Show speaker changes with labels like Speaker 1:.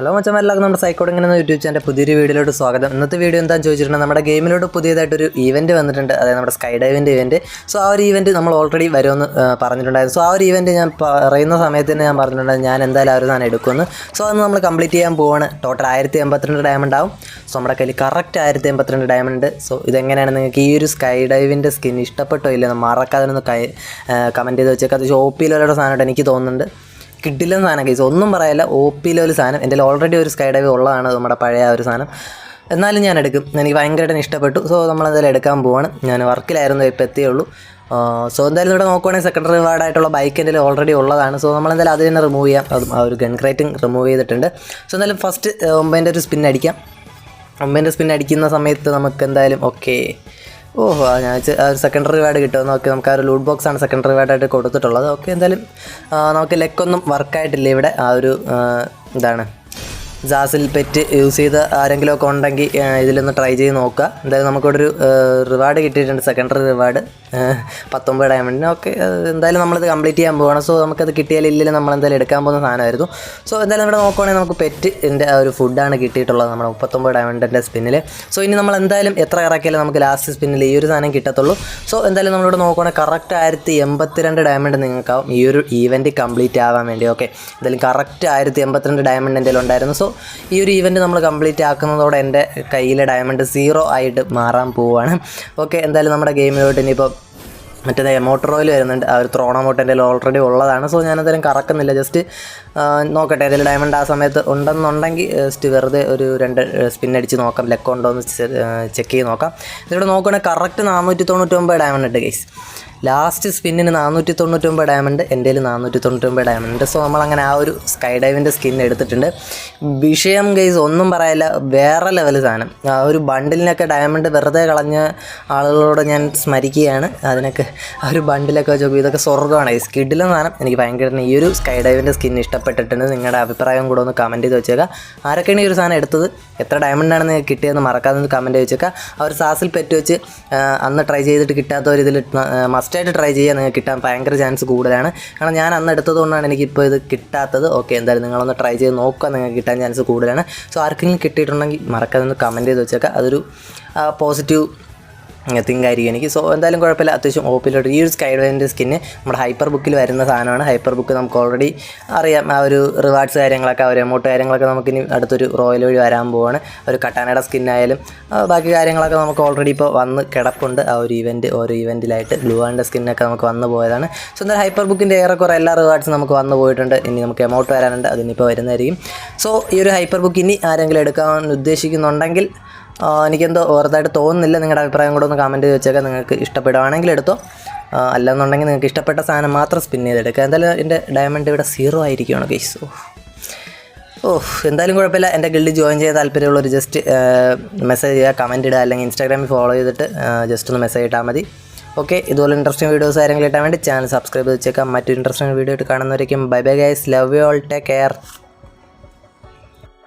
Speaker 1: Hello മച്ചം എല്ലാവർക്കും നമ്മുടെ സൈക്കോടിങ്ങനെ എന്ന യൂട്യൂബ് ചാനൽ പുതിയൊരു വീഡിയോയിലോട്ട് സ്വാഗതം. ഇന്നത്തെ വീഡിയോ എന്താണെന്ന് ചോദിച്ചിട്ടുണ്ടെങ്കിൽ നമ്മുടെ ഗെയിമിലോട്ട് പുതിയതായിട്ടൊരു ഇവന്റ് വന്നിട്ടുണ്ട്. അതായത് നമ്മുടെ സ്കൈ ഡൈവിന്റെ ഇവന്റ് സോ ആ ഒരു ഇവന്റ് നമ്മൾ ഓൾറെഡി വരുമെന്ന് പറഞ്ഞിട്ടുണ്ടായിരുന്നു. സോ ആ ഒരു ഇവന്റ് ഞാൻ പറയുന്ന സമയത്ത് തന്നെ ഞാൻ പറഞ്ഞിട്ടുണ്ടായിരുന്നു ഞാൻ എന്തായാലും ആ ഒരു സാധനം എടുക്കുമെന്ന്. സോ അന്ന് നമ്മൾ കംപ്ലീറ്റ് ചെയ്യാൻ പോവാണ്. ടോട്ടൽ ആയിരത്തി എൺപത്തിരണ്ട് ഡയമണ്ട് ആവും. സോ നമ്മുടെ കയ്യിൽ കറക്റ്റ് ആയിരത്തി എൺപത്തിരണ്ട് ഡയമണ്ട് സോ ഇതെങ്ങനെയാണ് നിങ്ങൾക്ക് ഈ ഒരു സ്കൈ ഡൈവിന്റെ സ്കിൻ ഇഷ്ടപ്പെട്ടോ ഇല്ലെന്ന് മറക്കാതെ ഒന്ന് കൈ കമന്റ് ചെയ്ത് വെച്ചേക്കാം. അത് ഷോപ്പിലുള്ള സാധനമായിട്ട് എനിക്ക് തോന്നുന്നുണ്ട്. കിട്ടില്ല സാധനം കേസ് ഒന്നും പറയല്ല. ഒ പിയിലെ ഒരു സാധനം. എന്റെ ഓൾറെഡി ഒരു സ്കൈ ഡൈവ് ഉള്ളതാണ് നമ്മുടെ പഴയ ഒരു സാധനം. എന്നാലും ഞാൻ എടുക്കും. എനിക്ക് ഭയങ്കരമായിട്ട് ഇഷ്ടപ്പെട്ടു. സോ നമ്മളെന്തായാലും എടുക്കാൻ പോവാണ്. ഞാൻ വർക്കിലായിരുന്നു ഇപ്പോൾ എത്തിയുള്ളൂ. സോ എന്തായാലും ഇവിടെ നോക്കുവാണെങ്കിൽ സെക്കൻഡറി റിവാർഡായിട്ടുള്ള ബൈക്ക് എന്റെ ഓൾറെഡി ഉള്ളതാണ്. സോ നമ്മളെന്തായാലും അത് തന്നെ റിമൂവ് ചെയ്യാം. അതും ആ ഒരു ഗൺ ക്രേറ്റിംഗ് റിമൂവ് ചെയ്തിട്ടുണ്ട്. സോ എന്തായാലും ഫസ്റ്റ് ഒമ്പതിന്റെ ഒരു സ്പിൻ അടിക്കാം. ഒമ്പതിന്റെ സ്പിൻ അടിക്കുന്ന സമയത്ത് നമുക്ക് എന്തായാലും ഓക്കെ ഓഹോ ഞാൻ ആ ഒരു സെക്കൻഡറി റിവാർഡ് കിട്ടുമെന്ന് നോക്കി നമുക്ക് ആ ഒരു ലൂട്ട് ബോക്സ് ആണ് സെക്കൻഡറി റിവാർഡായിട്ട് കൊടുത്തിട്ടുള്ളത്. ഓക്കെ എന്തായാലും നമുക്ക് ലെക്കൊന്നും വർക്കായിട്ടില്ല ഇവിടെ. ആ ഒരു എന്താണ് ജാസിൽ പെറ്റ് യൂസ് ചെയ്ത ആരെങ്കിലും ഒക്കെ ഉണ്ടെങ്കിൽ ഇതിലൊന്ന് ട്രൈ ചെയ്ത് നോക്കുക. എന്തായാലും നമുക്കിവിടെ ഒരു റിവാർഡ് കിട്ടിയിട്ടുണ്ട്. സെക്കൻഡറി റിവാർഡ് പത്തൊമ്പത് ഡയമണ്ടിന് ഓക്കെ എന്തായാലും നമ്മളിത് കംപ്ലീറ്റ് ചെയ്യാൻ പോകണം സോ നമുക്കത് കിട്ടിയാലും ഇല്ലെങ്കിൽ നമ്മൾ എന്തായാലും എടുക്കാൻ പോകുന്ന സാധനമായിരുന്നു. സോ എന്തായാലും ഇവിടെ നോക്കുവാണെങ്കിൽ നമുക്ക് ആ ഒരു ഫുഡാണ് കിട്ടിയിട്ടുള്ളത് നമ്മുടെ മുപ്പത്തൊമ്പത് ഡയമണ്ടിന്റെ സ്പിന്നിൽ സോ ഇനി നമ്മൾ എന്തായാലും എത്ര ഇറക്കിയാലും നമുക്ക് ലാസ്റ്റ് സ്പിന്നിൽ ഈ ഒരു സാധനം കിട്ടത്തുള്ളൂ. സോ എന്തായാലും നമ്മളിവിടെ നോക്കുവാണെങ്കിൽ കറക്റ്റ് ആയിരത്തി എൺപത്തിരണ്ട് ഡയമണ്ട് നിങ്ങൾക്കാവും. ഈ ഒരു ഈവന്റ് കംപ്ലീറ്റ് ആവാൻ വേണ്ടി. ഓക്കെ എന്തായാലും കറക്റ്റ് ആയിരത്തി എൺപത്തിരണ്ട് ഡയമണ്ട് എന്റെ ഉണ്ടായിരുന്നു സോ ഈ ഒരു ഈവന്റ് നമ്മൾ കംപ്ലീറ്റ് ആക്കുന്നതോടെ എന്റെ കയ്യിലെ ഡയമണ്ട് സീറോ ആയിട്ട് മാറാൻ പോവുകയാണ് ഓക്കെ എന്തായാലും നമ്മുടെ ഗെയിമിലോട്ട് ഇനിയിപ്പോൾ മറ്റേ മോട്ടോർ ഓയിൽ വരുന്നുണ്ട്. ആ ഒരു ത്രോണ മോട്ട് എന്റെ ഓൾറെഡി ഉള്ളതാണ്. സോ ഞാനതെല്ലാം കറക്കുന്നില്ല. ജസ്റ്റ് നോക്കട്ടെ. ഏതെങ്കിലും ഡയമണ്ട് ആ സമയത്ത് ഉണ്ടെന്നുണ്ടെങ്കിൽ ജസ്റ്റ് വെറുതെ ഒരു രണ്ട് സ്പിൻ അടിച്ച് നോക്കാം. ലെക്ക് ഉണ്ടോ എന്ന് ചെക്ക് ചെയ്ത് നോക്കാം. ഇതിലൂടെ നോക്കുകയാണെങ്കിൽ കറക്റ്റ് നാനൂറ്റി തൊണ്ണൂറ്റൊമ്പത് ഡയമണ്ട് ഉണ്ട് ഗൈസ് ലാസ്റ്റ് സ്പിന്നിന് നാനൂറ്റി തൊണ്ണൂറ്റൊമ്പത് ഡയമണ്ട് എന്റെ നാനൂറ്റി തൊണ്ണൂറ്റൊമ്പത് ഡയമണ്ട് സോ നമ്മളങ്ങനെ ആ ഒരു സ്കൈ ഡൈവിന്റെ സ്കിൻ എടുത്തിട്ടുണ്ട്. വിഷയം ഗൈസ് ഒന്നും പറയില്ല വേറെ ലെവൽ സാധനം. ആ ഒരു ബണ്ടിലിനൊക്കെ ഡയമണ്ട് വെറുതെ കളഞ്ഞ ആളുകളോട് ഞാൻ സ്മരിക്കുകയാണ്. അതിനൊക്കെ ആ ഒരു ബണ്ടിലൊക്കെ വെച്ച് ഇതൊക്കെ സ്വർഗമാണ്. ഈ സ്കിഡിലെ സാധനം എനിക്ക് ഭയങ്കര ഈ ഒരു സ്കൈ ഡൈവിന്റെ സ്കിൻ ഇഷ്ടപ്പെട്ടിട്ടുണ്ട്. നിങ്ങളുടെ അഭിപ്രായം കൂടെ ഒന്ന് കമന്റ് ചെയ്ത് വെച്ചേക്കാം. ആരൊക്കെയാണ് ഈ ഒരു സാധനം എടുത്തത്? എത്ര ഡയമണ്ടാണ് കിട്ടിയതെന്ന് മറക്കാതെ കമന്റ് വെച്ചേക്കാം. ആ ഒരു സാസിൽ പെറ്റ് വെച്ച് അന്ന് ട്രൈ ചെയ്തിട്ട് കിട്ടാത്തവർ ഇതിൽ മസ്റ്റായിട്ട് ട്രൈ ചെയ്യാൻ നിങ്ങൾക്ക് കിട്ടാൻ ഭയങ്കര ചാൻസ് കൂടുതലാണ്. കാരണം ഞാൻ അന്ന് എടുത്തതുകൊണ്ടാണ് എനിക്കിപ്പോൾ ഇത് കിട്ടാത്തത്. ഓക്കെ എന്തായാലും നിങ്ങളൊന്ന് ട്രൈ ചെയ്ത് നോക്കുക. നിങ്ങൾക്ക് കിട്ടാൻ ചാൻസ് കൂടുതലാണ്. സോ ആർക്കെങ്കിലും കിട്ടിയിട്ടുണ്ടെങ്കിൽ മറക്കാതെ ഒന്ന് കമന്റ് ചെയ്ത് വെച്ചേക്കാം അതൊരു പോസിറ്റീവ് തിങ്ക് ആയിരിക്കും എനിക്ക് സോ എന്തായാലും കുഴപ്പമില്ല. അത്യാവശ്യം ഓപ്പിലോട്ട്. ഈ ഒരു സ്കൈഡിന്റെ സ്കിന്ന് നമ്മുടെ ഹൈപ്പർ ബുക്കിൽ വരുന്ന സാധനമാണ്. ഹൈപ്പർ ബുക്ക് നമുക്ക് ഓൾറെഡി അറിയാം. ആ ഒരു റിവാർഡ്സ് കാര്യങ്ങളൊക്കെ ഒരു എമൗണ്ട് കാര്യങ്ങളൊക്കെ നമുക്ക് ഇനി അടുത്തൊരു റോയൽ വഴി വരാൻ പോവാണ്. ഒരു കട്ടാനയുടെ സ്കിന്നായാലും ബാക്കി കാര്യങ്ങളൊക്കെ നമുക്ക് ഓൾറെഡി ഇപ്പോൾ വന്ന് കിടപ്പുണ്ട്. ആ ഒരു ഇവന്റ് ഓരോ ഇവന്റിലായിട്ട് ബ്ലൂ ആൻഡ് സ്കിന്നൊക്കെ നമുക്ക് വന്നു പോയതാണ്. സോ എന്തായാലും ഹൈപ്പർ ബുക്കിന്റെ ഏറെക്കുറെ എല്ലാ റിവാർഡ്സും നമുക്ക് വന്നു പോയിട്ടുണ്ട്. ഇനി നമുക്ക് എമൗണ്ട് വരാനുണ്ട്. അതിനിപ്പോൾ വരുന്നതായിരിക്കും. സോ ഈ ഒരു ഹൈപ്പർ ബുക്ക് ഇനി ആരെങ്കിലും എടുക്കാൻ ഉദ്ദേശിക്കുന്നുണ്ടെങ്കിൽ എനിക്കെന്തോ വെറുതായിട്ട് തോന്നുന്നില്ല. നിങ്ങളുടെ അഭിപ്രായം കൂടെ ഒന്ന് കമന്റ് വെച്ചേക്കാം. നിങ്ങൾക്ക് ഇഷ്ടപ്പെടുവാണെങ്കിൽ എടുത്തോ. അല്ലെന്നുണ്ടെങ്കിൽ നിങ്ങൾക്ക് ഇഷ്ടപ്പെട്ട സാധനം മാത്രം സ്പിൻ ചെയ്തെടുക്കുക. എന്തായാലും എന്റെ ഡയമണ്ട് ഇവിടെ സീറോ ആയിരിക്കുകയാണ് കേസ് ഓ. എന്തായാലും കുഴപ്പമില്ല. എന്റെ ഗിൽഡിൽ ജോയിൻ ചെയ്യാൻ താല്പര്യമുള്ളവർ ജസ്റ്റ് മെസ്സേജ് ചെയ്യുക കമന്റ് ഇടുക അല്ലെങ്കിൽ ഇൻസ്റ്റാഗ്രാമിൽ ഫോളോ ചെയ്തിട്ട് ജസ്റ്റ് ഒന്ന് മെസ്സേജ് ഇട്ടാൽ മതി. ഓക്കെ ഇതുപോലെ ഇൻട്രസ്റ്റിംഗ് വീഡിയോസ് ആരെങ്കിലും ഇട്ടാൻ വേണ്ടി ചാനൽ സബ്സ്ക്രൈബ് ചെയ്ത് വെച്ചേക്കാം. മറ്റൊരു ഇൻട്രസ്റ്റിംഗ് വീഡിയോ ആയിട്ട് കാണുന്നവരേക്കും. Bye bye guys love you all take care